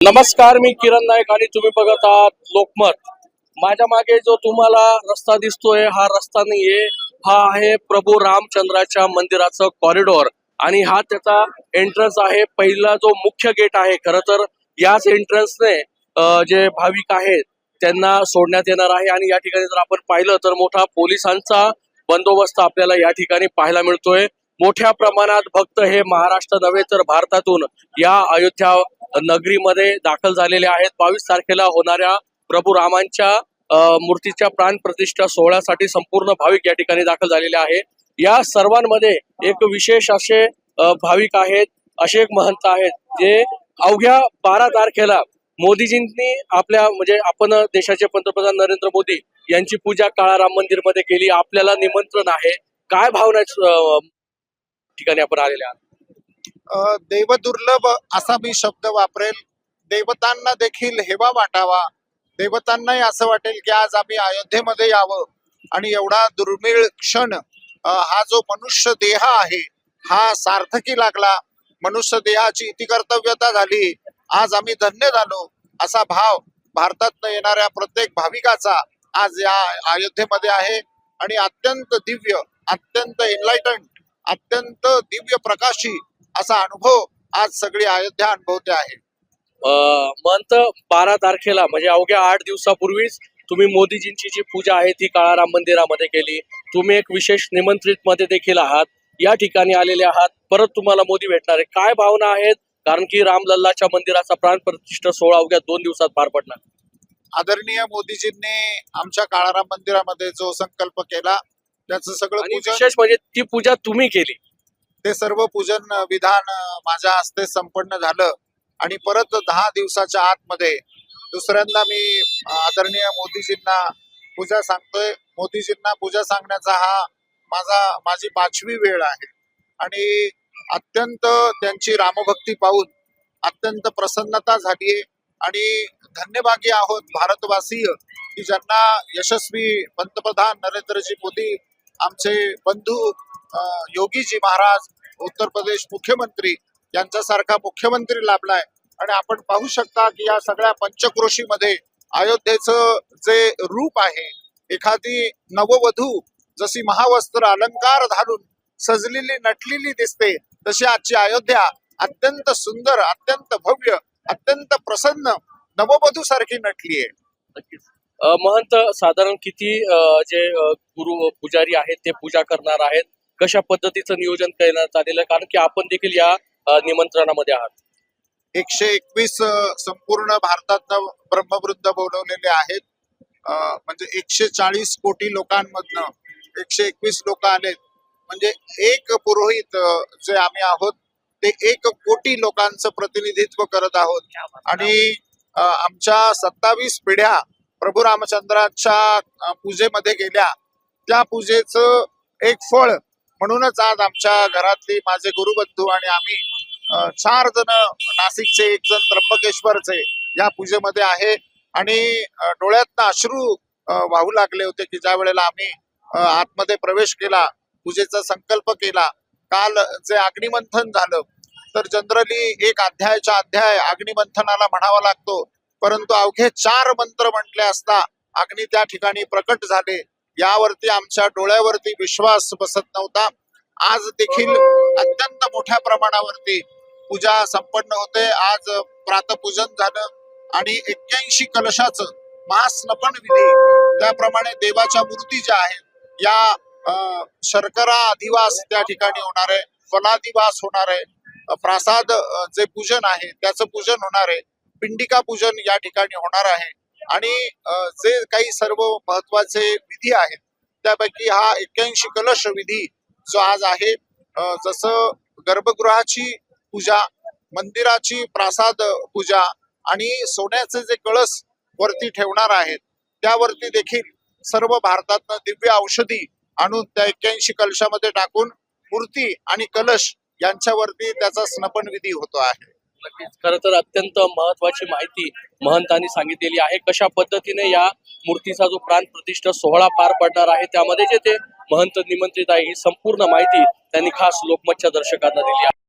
नमस्कार मी किरण नाईक आणि तुम्ही बघत आहात लोकमत. माझ्या मागे जो तुम्हाला रस्ता दिसतोय हा रस्ता नाहीये. हा आहे प्रभू रामचंद्राच्या मंदिराचं कॉरिडॉर आणि हा त्याचा एंट्रन्स आहे. पहिला जो मुख्य गेट आहे खर तर याच एंट्रन्सने जे भाविक आहेत त्यांना सोडण्यात येणार आहे. आणि या ठिकाणी जर आपण पाहिलं तर मोठा पोलिसांचा बंदोबस्त आपल्याला या ठिकाणी पाहायला मिळतोय. मोठ्या प्रमाणात भक्त हे महाराष्ट्र नव्हे तर भारतातून या अयोध्या नगरीमध्ये दाखल झालेले आहेत. बावीस तारखेला होणाऱ्या प्रभू रामांच्या मूर्तीच्या प्राण प्रतिष्ठा सोहळ्यासाठी संपूर्ण भाविक या ठिकाणी दाखल झालेले आहे. या सर्वांमध्ये एक विशेष असे भाविक आहेत असे एक महंत आहेत जे अवघ्या बारा तारखेला मोदीजींनी आपल्या म्हणजे आपण देशाचे पंतप्रधान नरेंद्र मोदी यांची पूजा काळा राम मंदिरमध्ये केली. आपल्याला निमंत्रण आहे. काय भावना ठिकाणी आपण आलेले आहात देवदुर्लभ असा मी शब्द वापरेल. देवतांना देखील हेवा वाटावा. देवतांनाही असं वाटेल की आज आम्ही अयोध्येमध्ये यावं. आणि एवढा दुर्मिळ क्षण हा जो मनुष्य देह आहे हा सार्थकी लागला. मनुष्य देहाची इतिकर्तव्यता झाली. आज आम्ही धन्य झालो. असा भाव भारतात येणाऱ्या प्रत्येक भाविकाचा आज या अयोध्येमध्ये आहे. आणि अत्यंत दिव्य अत्यंत एनलायटन अत्यंत दिव्य प्रकाशी असा अनुभव आज सगळी अयोध्या अनुभवते आहे. मंत बारा तारखेला म्हणजे अवघ्या आठ दिवसापूर्वीच तुम्ही मोदीजींची जी पूजा आहे ती काळा राम मंदिरामध्ये केली. तुम्ही एक विशेष निमंत्रित मध्ये देखील आहात. या ठिकाणी आलेले आहात. परत तुम्हाला मोदी भेटणार आहे. काय भावना आहेत? कारण की रामलल्लाच्या मंदिराचा प्राण प्रतिष्ठा सोहळा अवघ्या दोन दिवसात पार पडणार. आदरणीय मोदीजींनी आमच्या काळाराम मंदिरामध्ये जो संकल्प केला त्याचं सगळं विशेष म्हणजे ती पूजा तुम्ही केली. ते सर्व पूजन विधान माझ्या हस्ते संपन्न झालं आणि परत दहा दिवसाच्या आतमध्ये दुसऱ्यांदा मी आदरणीय मोदीजींना पूजा सांगतोय. मोदीजींना पूजा सांगण्याचा हा माझा माझी पाचवी वेळ आहे. आणि अत्यंत त्यांची रामभक्ती पाहून अत्यंत प्रसन्नता झालीये आणि धन्यभागी आहोत भारतवासीय की ज्यांना यशस्वी पंतप्रधान नरेंद्रजी मोदी आमचे बंधू योगीजी महाराज उत्तर प्रदेश मुख्यमंत्री यांच्यासारखा मुख्यमंत्री लाभलाय. आणि आपण पाहू शकता की या सगळ्या पंचक्रोशीमध्ये अयोध्येचं जे रूप आहे एखादी नववधू जशी महावस्त्र अलंकार घालून सजलेली नटलेली दिसते तशी आजची अयोध्या अत्यंत सुंदर अत्यंत भव्य अत्यंत प्रसन्न नववधू सारखी नटली आहे. महंत साधारण किती जे गुरु पुजारी आहेत ते पूजा करणार आहेत? कशा पद्धतीचं नियोजन करण्यात आलेलं आहे? कारण की आपण देखील या निमंत्रणामध्ये आहात. एकशे एकवीस संपूर्ण भारतातनं ब्रह्मवृद्ध बोलवलेले आहेत. म्हणजे एकशे चाळीस कोटी लोकांमधनं एकशे एकवीस लोक आलेत. म्हणजे एक पुरोहित जे आम्ही आहोत ते एक कोटी लोकांचं प्रतिनिधित्व करत आहोत. आणि आमच्या सत्तावीस पिढ्या प्रभू रामचंद्राच्या पूजेमध्ये गेल्या. त्या पूजेचं एक फळ म्हणूनच आज आमच्या घरातली माझे गुरुबंधू आणि आम्ही चार जण नाशिकचे एक जण त्र्यंबकेश्वरचे या पूजेमध्ये आहे. आणि डोळ्यातनं अश्रू वाहू लागले होते की ज्या वेळेला आम्ही आतमध्ये प्रवेश केला पूजेचा संकल्प केला काल जे अग्निमंथन झालं तर जनरली एक अध्यायाच्या अध्याय अग्निमंथनाला म्हणावा लागतो. परंतु अवघे चार मंत्र म्हटले असता अग्नी त्या ठिकाणी प्रकट झाले. यावरती आमच्या डोळ्यावरती विश्वास बसत नव्हता. आज देखील अत्यंत मोठ्या प्रमाणावरती पूजा संपन्न होते. आज प्रातपूजन झालं आणि एक्क्याऐंशी कलशाचं महास्नपन विधी. त्याप्रमाणे देवाच्या मूर्ती ज्या आहेत या अं, शर्करा अधिवास त्या ठिकाणी होणार आहे फलादिवास होणार आहे. प्रासाद जे पूजन आहे त्याचं पूजन होणार आहे. पिंडिका पूजन या ठिकाणी होणार आहे. आणि जे काही सर्व महत्त्वाचे विधी आहेत त्यापैकी हा एक्क्याऐंशी कलश विधी जो आज आहे जसं गर्भगृहाची पूजा मंदिराची प्रासाद पूजा आणि सोन्याचे जे कळस वरती ठेवणार आहेत त्यावरती देखील सर्व भारतातनं दिव्य औषधी आणून त्या एक्क्याऐंशी कलशामध्ये टाकून मूर्ती आणि कलश यांच्यावरती त्याचा स्नपन विधी होतो आहे. खर तर अत्यंत महत्वाची माहिती महंतांनी सांगितलेली आहे. कशा पद्धतीने या मूर्तीचा जो प्राण प्रतिष्ठा सोहळा पार पडणार आहे त्यामध्ये जे ते महंत निमंत्रित आहे ही संपूर्ण माहिती त्यांनी खास लोकमतच्या दर्शकांना दिली आहे.